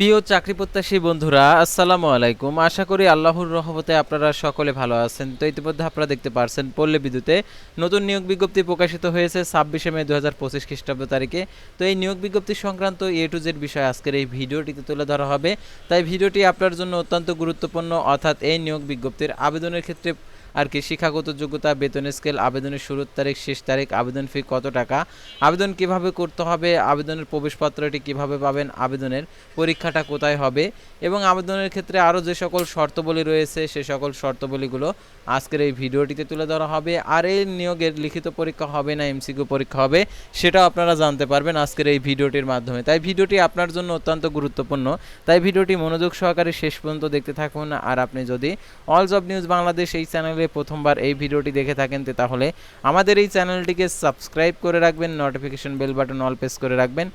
প্রিয় চাকরি প্রত্যাশী বন্ধুরা, আসসালামু আলাইকুম। আশা করি আল্লাহর রহমতে আপনারা সকলে ভালো আছেন। তো ইতিমধ্যে আপনারা দেখতে পারছেন, পল্লী বিদ্যুতে নতুন নিয়োগ বিজ্ঞপ্তি প্রকাশিত হয়েছে ছাব্বিশে মে দু হাজার পঁচিশ খ্রিস্টাব্দ তারিখে। তো এই নিয়োগ বিজ্ঞপ্তি সংক্রান্ত এ টু জেড বিষয় আজকের এই ভিডিওটিতে তুলে ধরা হবে। তাই ভিডিওটি আপনার জন্য অত্যন্ত গুরুত্বপূর্ণ, অর্থাৎ এই নিয়োগ বিজ্ঞপ্তির আবেদনের ক্ষেত্রে আর কি, শিক্ষাগত যোগ্যতা, বেতন স্কেল আবেদনের শুরুর তারিখ, শেষ তারিখ, আবেদন ফি কত টাকা, আবেদন কীভাবে করতে হবে, আবেদনের প্রবেশপত্রটি কীভাবে পাবেন, আবেদনের পরীক্ষাটা কোথায় হবে এবং আবেদনের ক্ষেত্রে আরও যে সকল শর্তবলী রয়েছে, সে সকল শর্তবলীগুলো আজকের এই ভিডিওটিতে তুলে ধরা হবে। আর এই নিয়োগের লিখিত পরীক্ষা হবে না, এমসিকিউ পরীক্ষা হবে, সেটাও আপনারা জানতে পারবেন আজকের এই ভিডিওটির মাধ্যমে। তাই ভিডিওটি আপনার জন্য অত্যন্ত গুরুত্বপূর্ণ। তাই ভিডিওটি মনোযোগ সহকারে শেষ পর্যন্ত দেখতে থাকুন। আর আপনি যদি অলস জব নিউজ বাংলাদেশ এই চ্যানেলে প্রথমবার এই ভিডিওটি দেখে থাকেন তাহলে আমাদের এই চ্যানেলটিকে সাবস্ক্রাইব করে রাখবেন notification bell button all press করে রাখবেন,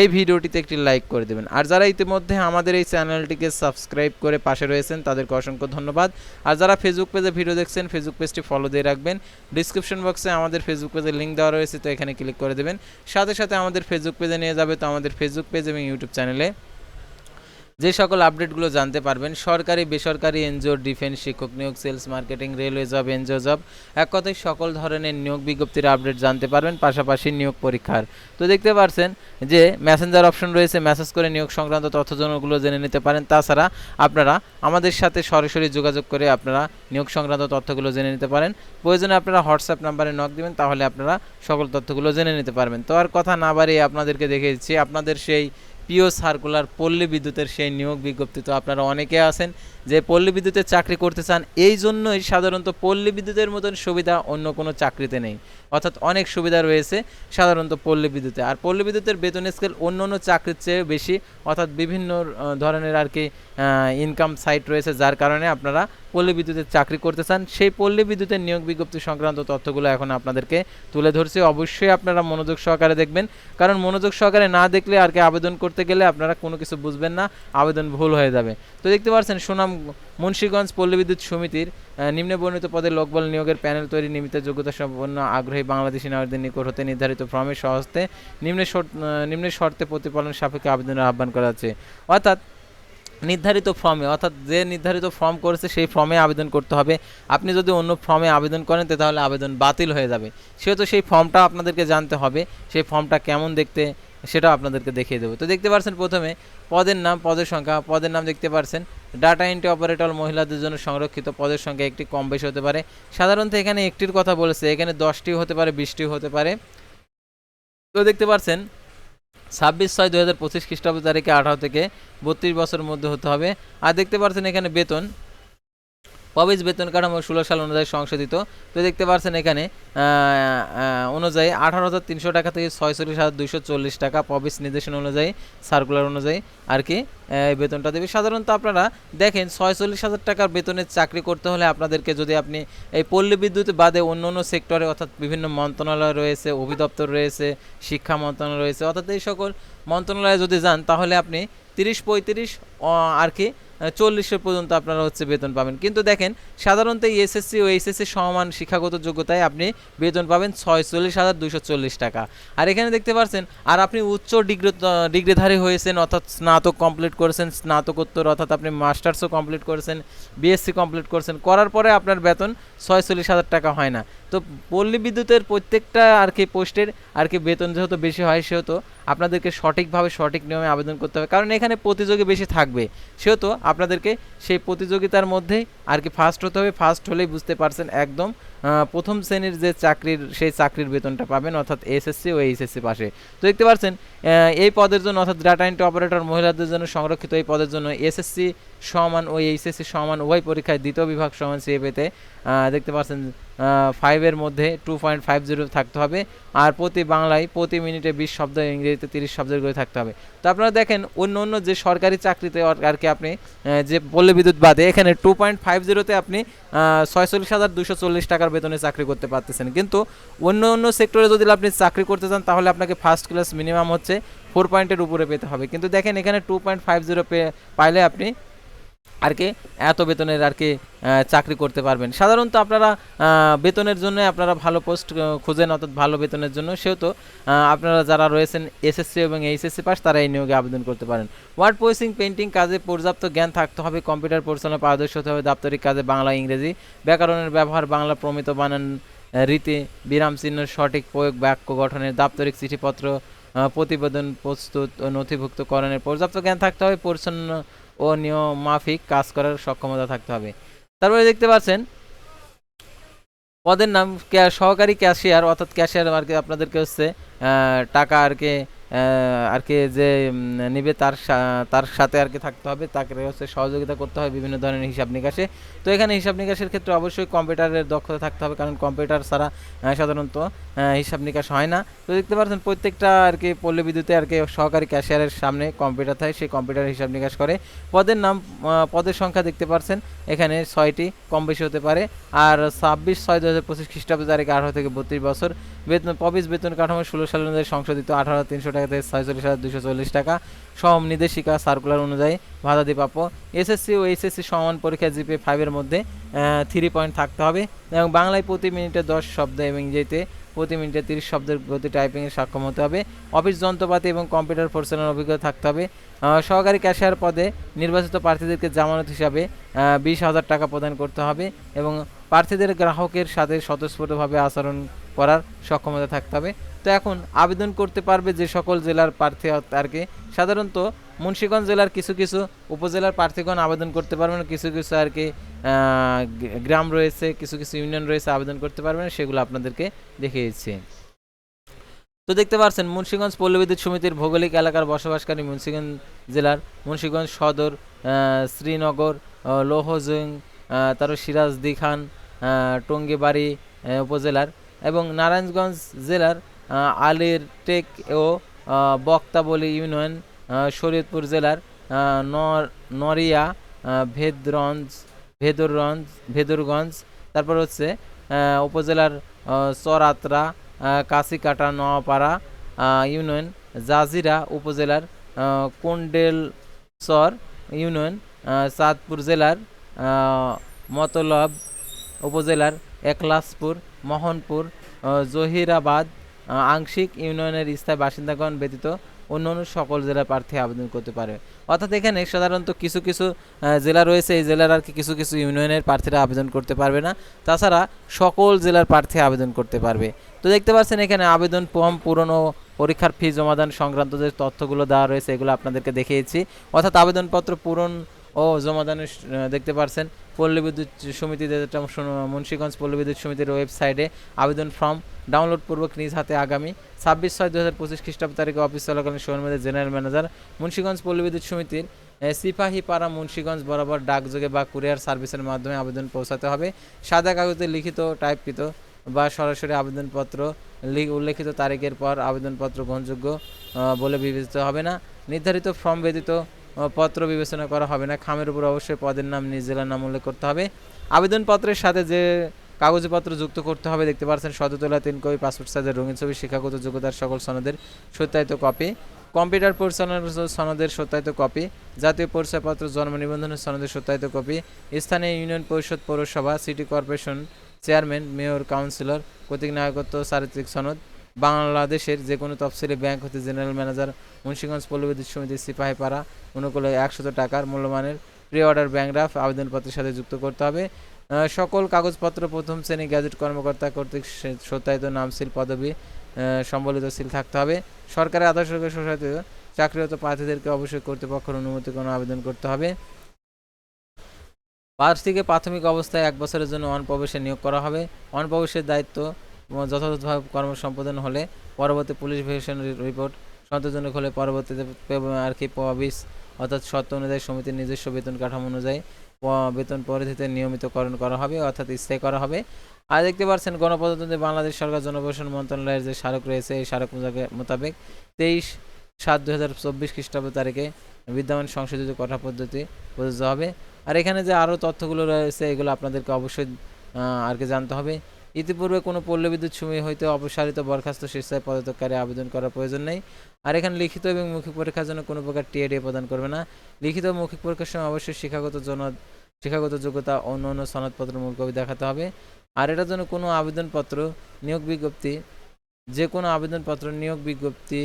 এই ভিডিওটিতে একটি লাইক করে দেবেন। আর যারা ইতিমধ্যে আমাদের এই চ্যানেলটিকে সাবস্ক্রাইব করে পাশে রয়েছেন, তাদেরকে অসংখ্য ধন্যবাদ। আর যারা ফেসবুক পেজে ভিডিও দেখছেন ফেসবুক পেজটি ফলো দিয়ে রাখবেন। ডিসক্রিপশন বক্সে আমাদের ফেসবুক পেজের লিঙ্ক দেওয়া রয়েছে, তো এখানে ক্লিক করে দেবেন। সাথে সাথে আমাদের ফেসবুক পেজে নিয়ে যাবে, তো আমাদের ফেসবুক পেজ এবং ইউটিউব চ্যানেলে যে সকল আপডেটগুলো জানতে পারবেন, সরকারি, বেসরকারি এনজিও ডিফেন্স শিক্ষক নিয়োগ sales marketing railway job NGO job এক কথায় সকল ধরনের নিয়োগ বিজ্ঞপ্তির আপডেট জানতে পারবেন, পাশাপাশি নিয়োগ পরীক্ষার। তো দেখতে পারছেন যে মেসেঞ্জার অপশন রয়েছে মেসেজ করে নিয়োগ সংক্রান্ত তথ্যজনকগুলো জেনে নিতে পারেন। তাছাড়া আপনারা আমাদের সাথে সরাসরি যোগাযোগ করে আপনারা নিয়োগ সংক্রান্ত তথ্যগুলো জেনে নিতে পারেন। প্রয়োজনে আপনারা হোয়াটসঅ্যাপ নাম্বারে নক দেবেন, তাহলে আপনারা সকল তথ্যগুলো জেনে নিতে পারবেন। তো আর কথা না বাড়িয়ে আপনাদেরকে দেখে দিচ্ছি, আপনাদের সেই প্রিয় সার্কুলার পল্লী বিদ্যুতের সেই নিয়োগ বিজ্ঞপ্তি তো আপনারা অনেকে আছেন। যে পল্লী বিদ্যুতের চাকরি করতে চান, এই জন্যই সাধারণত পল্লী বিদ্যুতের মতন সুবিধা অন্য কোনো চাকরিতে নেই। অর্থাৎ অনেক সুবিধা রয়েছে সাধারণত পল্লী বিদ্যুতে। আর পল্লী বিদ্যুতের বেতন স্কেল অন্য অন্য চাকরির চেয়ে বেশি, অর্থাৎ বিভিন্ন ধরনের আর কি ইনকাম সাইট রয়েছে, যার কারণে আপনারা পল্লী বিদ্যুতের চাকরি করতে চান। সেই পল্লী বিদ্যুতের নিয়োগ বিজ্ঞপ্তি সংক্রান্ত তথ্যগুলো এখন আপনাদেরকে তুলে ধরছি। অবশ্যই আপনারা মনোযোগ সহকারে দেখবেন। কারণ মনোযোগ সহকারে না দেখলে আর কি আবেদন করতে গেলে আপনারা কোনো কিছু বুঝবেন না, আবেদন ভুল হয়ে যাবে। তো দেখতে পাচ্ছেন, সুনাম মুন্সীগঞ্জ পল্লী বিদ্যুৎ সমিতির নিম্নে বর্ণিত পদে লোকবল নিয়োগের প্যানেল তৈরি নিমিত্ত যোগ্যতা সম্পন্ন আগ্রহী বাংলাদেশি নাগরিকদের নিকট হতে নির্ধারিত ফর্মের সহস্তে নিম্নে নিম্নের শর্তে প্রতিপালন সাপেক্ষে আবেদনের আহ্বান করা হচ্ছে অর্থাৎ নির্ধারিত ফর্মে, অর্থাৎ যে নির্ধারিত ফর্ম করেছে সেই ফর্মে আবেদন করতে হবে। আপনি যদি অন্য ফর্মে আবেদন করেন তাহলে আবেদন বাতিল হয়ে যাবে। সেহেতু সেই ফর্মটা আপনাদেরকে জানতে হবে, সেই ফর্মটা কেমন দেখতে সেটা আপনাদেরকে দেখিয়ে দেবো। তো দেখতে পাচ্ছেন প্রথমে পদের নাম, পদের সংখ্যা, পদের নাম দেখতে পাচ্ছেন ডাটা এন্ট্রি অপারেটর মহিলাদের জন্য সংরক্ষিত পদের সংখ্যা একটি কম বেশি হতে পারে। সাধারণত এখানে একটির কথা বলেছে, এখানে দশটিও হতে পারে, বিশটিও হতে পারে। তো দেখতে পাচ্ছেন ছাব্বিশ ছয় দু হাজার পঁচিশ খ্রিস্টাব্দ তারিখে আঠারো থেকে বত্রিশ বছরের মধ্যে হতে হবে। আর দেখতে পাচ্ছেন এখানে বেতন প্রবেশ বেতন কাঠামো ষোলো সাল অনুযায়ী সংশোধিত। তো দেখতে পাচ্ছেন এখানে অনুযায়ী আঠারো হাজার তিনশো টাকা থেকে ছয়চল্লিশ হাজার দুইশো চল্লিশ টাকা প্রবেশ নির্দেশনা অনুযায়ী সার্কুলার অনুযায়ী আর কি বেতনটা দেবে। সাধারণত আপনারা দেখেন ছয়চল্লিশ হাজার টাকার বেতনের চাকরি করতে হলে আপনাদেরকে যদি আপনি এই পল্লী বিদ্যুৎ বাদে অন্য অন্য সেক্টরে অর্থাৎ বিভিন্ন মন্ত্রণালয় রয়েছে অভিদপ্তর রয়েছে, শিক্ষা মন্ত্রণালয় রয়েছে, অর্থাৎ এই সকল মন্ত্রণালয়ে যদি যান তাহলে আপনি তিরিশ পঁয়ত্রিশ আর কি চল্লিশের পর্যন্ত আপনারা হচ্ছে বেতন পাবেন। কিন্তু দেখেন, সাধারণত এই এসএসসি ও এইচএসসি সমান শিক্ষাগত যোগ্যতায় আপনি বেতন পাবেন ছয়চল্লিশ হাজার দুশো চল্লিশ টাকা। আর এখানে দেখতে পাচ্ছেন আর আপনি উচ্চ ডিগ্রি ডিগ্রিধারী হয়েছেন, অর্থাৎ স্নাতক কমপ্লিট করেছেন, স্নাতকোত্তর, অর্থাৎ আপনি মাস্টার্সও কমপ্লিট করেছেন, বিএসসি কমপ্লিট করেছেন, করার পরে আপনার বেতন ছয়চল্লিশ হাজার টাকা হয় না। তো পল্লী বিদ্যুতের প্রত্যেকটা আর কি পোস্টের আর কি বেতন যেহেতু বেশি হয়, সেহেতু আপনাদেরকে সঠিকভাবে সঠিক নিয়মে আবেদন করতে হবে। কারণ এখানে প্রতিযোগী বেশি থাকবে, সেহেতু আপনাদেরকে সেই প্রতিযোগিতার মধ্যেই আর কি ফার্স্ট হতে হবে। ফার্স্ট হলেই বুঝতে পারছেন একদম প্রথম শ্রেণির যে চাকরির, সেই চাকরির বেতনটা পাবেন, অর্থাৎ এসএসসি ও এইচএসসি পাশে। তো দেখতে পাচ্ছেন এই পদের জন্য, অর্থাৎ ডাটা এন্ট্রি অপারেটর মহিলাদের জন্য সংরক্ষিত এই পদের জন্য এসএসসি সমান ও এইচএসসি সমান উভয় পরীক্ষায় দ্বিতীয় বিভাগ সমান সিএ পেতে দেখতে পাচ্ছেন ফাইভের মধ্যে টু পয়েন্ট ফাইভ জিরো থাকতে হবে। আর প্রতি বাংলায় প্রতি মিনিটে বিশ শব্দ, ইংরেজিতে তিরিশ শব্দের করে থাকতে হবে। তো আপনারা দেখেন, অন্য অন্য যে সরকারি চাকরিতে আর- কি আপনি যে পল্লী বিদ্যুৎ বাদে, এখানে টু পয়েন্ট ফাইভ জিরোতে আপনি ছয়চল্লিশ হাজার দুশো চল্লিশ টাকার বেতনে চাকরি করতে পারতেছেন। কিন্তু অন্য অন্য সেক্টরে যদি আপনি চাকরি করতে চান, তাহলে আপনাকে ফার্স্ট ক্লাস মিনিমাম হচ্ছে ফোর পয়েন্টের উপরে পেতে হবে। কিন্তু দেখেন, এখানে টু পয়েন্ট ফাইভ জিরো পাইলে আপনি আর কি, এত বেতনের আর কি চাকরি করতে পারবেন। সাধারণত আপনারা বেতনের জন্য আপনারা ভালো পোস্ট খুঁজেন অর্থাৎ ভালো বেতনের জন্য। সেহেতু আপনারা যারা রয়েছেন এসএসসি এবং এইচএসসি পাস তারা এই নিয়োগে আবেদন করতে পারেন। ওয়ার্ড প্রসেসিং পেন্টিং কাজে পর্যাপ্ত জ্ঞান থাকতে হবে, কম্পিউটার পরিচালনা, পারদর্শী হতে হবে, দাপ্তরিক কাজে বাংলা, ইংরেজি, ব্যাকরণের ব্যবহার, বাংলা প্রমিত বানান রীতি, বিরাম চিহ্নের সঠিক প্রয়োগ, বাক্য গঠনের দাপ্তরিক চিঠিপত্র প্রতিবেদন প্রস্তুত ও নথিভুক্তকরণের পর্যাপ্ত জ্ঞান থাকতে হবে, পরিচ্ছন্ন ও নিয়ম মাফিক কাজ করার সক্ষমতা থাকতে হবে। তারপরে দেখতে পাচ্ছেন, পদের নাম সহকারী ক্যাশিয়ার, অর্থাৎ ক্যাশিয়ার আর কি আপনাদেরকে হচ্ছে টাকা আর কি আর কি যে নিবে তার তার সাথে আর কি থাকতে হবে, তাকে হচ্ছে সহযোগিতা করতে হয় বিভিন্ন ধরনের হিসাব নিকাশে। তো এখানে হিসাব নিকাশের ক্ষেত্রে অবশ্যই কম্পিউটারের দক্ষতা থাকতে হবে, কারণ কম্পিউটার ছাড়া সাধারণত হিসাব নিকাশ হয় না। তো দেখতে পাচ্ছেন, প্রত্যেকটা আর কি পল্লী বিদ্যুতে আর কি সহকারী ক্যাশিয়ারের সামনে কম্পিউটার থাকে, সেই কম্পিউটার হিসাব নিকাশ করে। পদের নাম পদের সংখ্যা দেখতে পাচ্ছেন, এখানে ছয়টি, কম বেশি হতে পারে। আর ছাব্বিশ ছয় দু হাজার পঁচিশ খ্রিস্টাব্দ তারিখ আঠারো থেকে বত্রিশ বছর, বেতন প্রবিস বেতন কাঠামো ষোলো সাল অনুযায়ী সংশোধিত আঠারো তিনশো টাকা। থেকে ছয়চল্লিশ হাজার দুশো চল্লিশ টাকা। সম নির্দেশিকা সার্কুলার অনুযায়ী ভাতাদি প্রাপ্য এসএসসি ও এইচএসসি সমান পরীক্ষা জিপে ফাইভের মধ্যে থ্রি পয়েন্ট থাকতে হবে। এবং বাংলায় প্রতি মিনিটে দশ শব্দ এবং ইংরেজিতে প্রতি মিনিটে তিরিশ শব্দের গতি টাইপিংয়ে সক্ষম হতে হবে। অফিস যন্ত্রপাতি এবং কম্পিউটার পরিচালনার অভিজ্ঞতা থাকতে হবে। সহকারী ক্যাশিয়ার পদে নির্বাচিত প্রার্থীদেরকে জামানত হিসাবে বিশ হাজার টাকা প্রদান করতে হবে। এবং প্রার্থীদের গ্রাহকের সাথে স্বতঃস্ফূর্তভাবে আচরণ করার সক্ষমতা থাকতে হবে। তো এখন আবেদন করতে পারবে যে সকল জেলার প্রার্থী আর কি সাধারণত মুন্সিগঞ্জ জেলার কিছু কিছু উপজেলার প্রার্থীগণ আবেদন করতে পারবেন কিছু কিছু আর কি গ্রাম রয়েছে, কিছু কিছু ইউনিয়ন রয়েছে, আবেদন করতে পারবেন সেগুলো আপনাদেরকে দেখিয়েছি। তো দেখতে পাচ্ছেন মুন্সিগঞ্জ পল্লী বিদ্যুৎ সমিতির ভৌগোলিক এলাকার বসবাসকারী মুন্সিগঞ্জ জেলার মুন্সিগঞ্জ সদর শ্রীনগর লৌহজং তারপর সিরাজদি খান টঙ্গিবাড়ি উপজেলার এবং নারায়ণগঞ্জ জেলার আলির টেক ও বক্তাবলী ইউনিয়ন শরীয়তপুর জেলার আহ, নর- নড়িয়া ভেদরঞ্জ ভেদরগঞ্জ তারপর হচ্ছে উপজেলার চরাতরা আহ, কাছিকাটা ইউনিয়ন জাজিরা উপজেলার আহ, কোন্ডেলচর ইউনিয়ন চাঁদপুর জেলার মতলব উপজেলার একলাসপুর, মোহনপুর জহিরাবাদ আংশিক ইউনিয়নের স্থায়ী বাসিন্দাগণ ব্যতীত অন্য সকল জেলার প্রার্থী আবেদন করতে পারে। অর্থাৎ এখানে সাধারণত কিছু কিছু জেলা রয়েছে, এই জেলার আর কি কিছু কিছু ইউনিয়নের প্রার্থীরা আবেদন করতে পারবে না। তাছাড়া সকল জেলার প্রার্থী আবেদন করতে পারবে। তো দেখতে পাচ্ছেন এখানে আবেদন ফর্ম পূরণ ও পরীক্ষার ফি জমাদান সংক্রান্ত যে তথ্যগুলো দেওয়া রয়েছে, এগুলো আপনাদেরকে দেখিয়েছি। অর্থাৎ আবেদনপত্র পূরণ ও আহ, দেখতে পারছেন। পল্লী বিদ্যুৎ শোনো- মুন্সিগঞ্জ পল্লী বিদ্যুৎ সমিতির ওয়েবসাইটে আবেদন ফর্ম ডাউনলোড পূর্বক নিজ হাতে আগামী ছাব্বিশ ছয় দু হাজার পঁচিশ খ্রিস্টাব্দ তারিখে অফিস চলাকালীন সময়ের জেনারেল ম্যানেজার মুন্সিগঞ্জ পল্লী বিদ্যুৎ সমিতির সিপাহীপাড়া মুন্সিগঞ্জ বরাবর ডাকযোগে বা কুরিয়ার সার্ভিসের মাধ্যমে আবেদন পৌঁছাতে হবে। সাদা কাগজে লিখিত টাইপকৃত বা সরাসরি আবেদনপত্র উল্লেখিত তারিখের পর আবেদনপত্র গ্রহণযোগ্য বলে বিবেচিত হবে না। নির্ধারিত ফর্ম ব্যতীত পত্র বিবেচনা করা হবে না। খামের উপর অবশ্যই পদের নাম, নিজ জেলার নাম উল্লেখ করতে হবে। আবেদনপত্রের সাথে যে কাগজপত্র যুক্ত করতে হবে, দেখতে পাচ্ছেন সদতলা তিন কপি পাসপোর্ট সাইজের রঙিন ছবি, শিক্ষাগত যোগ্যতার সকল সনদের সত্যায়িত কপি, কম্পিউটার পরিচালনার সনদের সত্যায়িত কপি, জাতীয় পরিচয়পত্র, জন্ম নিবন্ধনের সনদের সত্যায়িত কপি, স্থানীয় ইউনিয়ন পরিষদ পৌরসভা, city corporation chairman, mayor, councillor, কর্তৃক নায়কত্ব, চারিত্রিক সনদ বাংলাদেশের যে কোনো তফসিলি ব্যাংক হতে জেনারেল ম্যানেজার মুন্সিগঞ্জ পল্লী বিদ্যুৎ সমিতির সিপাহীপাড়া অনুকূলে একশত টাকার মূল্যমানের প্রি অর্ডার ব্যাংক ড্রাফট আবেদনপত্রের সাথে যুক্ত করতে হবে। সকল কাগজপত্র প্রথম শ্রেণি গ্যাজেট কর্মকর্তা কর্তৃক সত্যায়িত নাম সিল পদবি সম্বলিত সিল থাকতে হবে। সরকারের আদর্শ সত্যায়িত চাকরিরত প্রার্থীদেরকে অবশ্যই কর্তৃপক্ষের অনুমতি কোনো আবেদন করতে হবে। প্রার্থীকে প্রাথমিক অবস্থায় এক বছরের জন্য অনপ্রবেশে নিয়োগ করা হবে। অনপ্রবেশের দায়িত্ব যথাযথভাবে কর্ম সম্পাদন হলে পরবর্তী পুলিশ ভেরিফিকেশন রিপোর্ট সন্তোষজনক হলে পরবর্তীতে আর কি প্রবিস অর্থাৎ শর্ত অনুযায়ী সমিতির নিজস্ব বেতন কাঠামো অনুযায়ী বেতন পরিধিতে নিয়মিতকরণ করা হবে, অর্থাৎ স্থায়ী করা হবে। আর দেখতে পাচ্ছেন, গণপ্রজাতন্ত্রী বাংলাদেশ সরকার জনপ্রশাসন মন্ত্রণালয়ের যে স্মারক রয়েছে, এই স্মারক মোতাবেক তেইশ সাত দু হাজার চব্বিশ খ্রিস্টাব্দ তারিখে বিদ্যমান সংশোধিত কঠা পদ্ধতি প্রযোজ্য হবে। আর এখানে যে আরও তথ্যগুলো রয়েছে, এগুলো আপনাদেরকে অবশ্যই আর কি জানতে হবে। ইতিপূর্বে কোনো পল্লী বিদ্যুৎ সময় হইতে অপসারিত বরখাস্ত শীর্ষায় পদত্যাগকারী আবেদন করার প্রয়োজন নেই। আর এখানে লিখিত এবং মৌখিক পরীক্ষার জন্য কোনো প্রকার টিএডিএ প্রদান করবে না। লিখিত মৌখিক পরীক্ষার সময় অবশ্যই শিক্ষাগত জন শিক্ষাগত যোগ্যতা অন্য অন্য সনদপত্র মূল কপি দেখাতে হবে। আর এটার জন্য কোনো আবেদনপত্র নিয়োগ বিজ্ঞপ্তি, যে কোনো আবেদনপত্র নিয়োগ বিজ্ঞপ্তি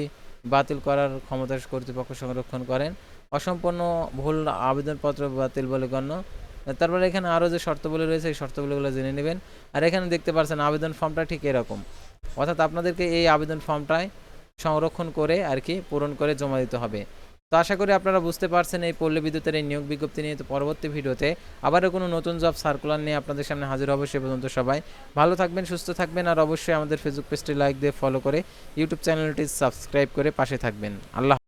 বাতিল করার ক্ষমতা কর্তৃপক্ষ সংরক্ষণ করেন। অসম্পূর্ণ ভুল আবেদনপত্র বাতিল বলে গণ্য। তারপরে এখানে আরও যে শর্তাবলী রয়েছে, এই শর্তাবলীগুলো জেনে নেবেন। আর এখানে দেখতে পাচ্ছেন আবেদন ফর্মটা ঠিক এরকম। অর্থাৎ আপনাদেরকে এই আবেদন ফর্মটায় সংরক্ষণ করে আর কি পূরণ করে জমা দিতে হবে। তো আশা করি আপনারা বুঝতে পারছেন এই পল্লী বিদ্যুতের এই নিয়োগ বিজ্ঞপ্তি নিয়ে। তো পরবর্তী ভিডিওতে আবারও কোনো নতুন জব সার্কুলার নিয়ে আপনাদের সামনে হাজির হবে সে পর্যন্ত সবাই। ভালো থাকবেন, সুস্থ থাকবেন, আর অবশ্যই আমাদের ফেসবুক পেজটি লাইক দিয়ে ফলো করে ইউটিউব চ্যানেলটি সাবস্ক্রাইব করে পাশে থাকবেন। আল্লাহ